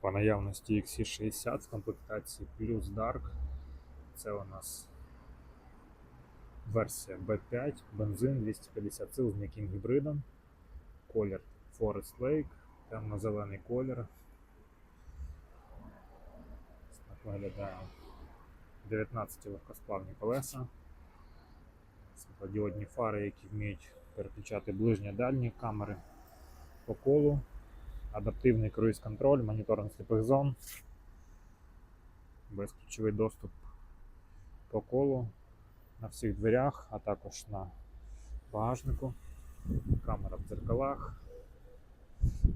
По наявності XC60 в комплектації плюс Dark. Це у нас версія B5, бензин 250 сил з м'яким гібридом. Колір Forest Lake, темно-зелений колір. Так виглядає 19 легкосплавні колеса, світлодіодні фари, які вміють переключати ближні дальні камери по колу, адаптивний круїз-контроль, моніторинг сліпих зон, безключовий доступ по колу на всіх дверях, а також на багажнику, камера в дзеркалах,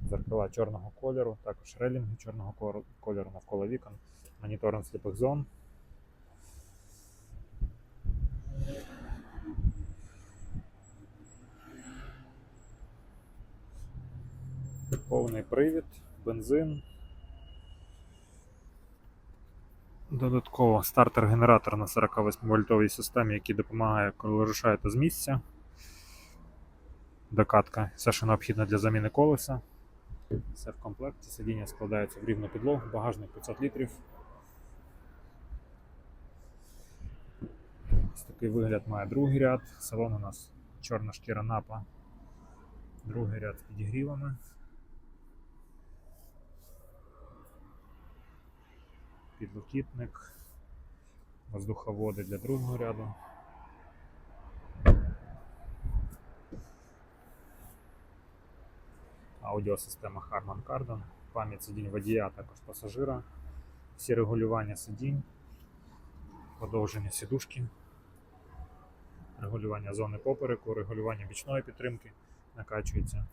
дзеркала чорного кольору, також релінги чорного кольору навколо вікон, моніторинг сліпих зон. Повний привід, бензин. Додатково стартер-генератор на 48 вольтовій системі, який допомагає, коли ви рушаєте з місця. Докатка, все, що необхідно для заміни колеса. Все в комплекті. Сидіння складається в рівну підлогу, багажник 500 літрів. Ось такий вигляд має другий ряд. Салон у нас чорна шкіра напа. Другий ряд з підігрівами. Підлокітник. Воздуховоди для другого ряду. Аудіосистема Harman Kardon, пам'ять сидінь водія, також пасажира, всі регулювання сидінь, подовження сідушки, регулювання зони попереку, регулювання бічної підтримки, накачується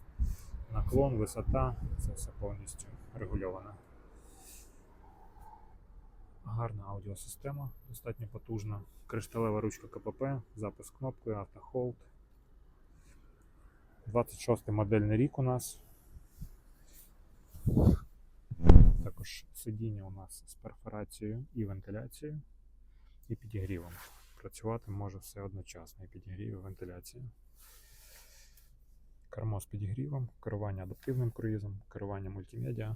наклон, висота, це все повністю регульовано. Гарна аудіосистема, достатньо потужна. Кришталева ручка КПП, запис кнопкою, автохолд. 26 модельний рік у нас. Також сидіння у нас з перфорацією і вентиляцією, і підігрівом. Працювати може все одночасно, і підігрів, і вентиляція. Кермо з підігрівом, керування адаптивним круїзом, керування мультимедіа,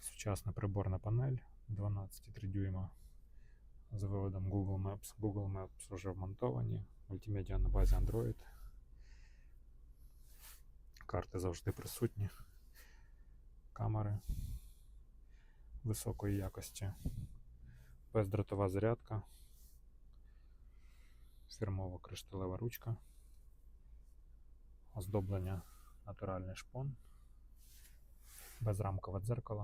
сучасна приборна панель 12,3 дюйма з виводом Google Maps. Google Maps вже вмонтовані, мультимедіа на базі Android. Карти завжди присутні. Камери високої якості. Бездротова зарядка. Фірмова кришталева ручка. Оздоблення натуральний шпон. Безрамкове дзеркало.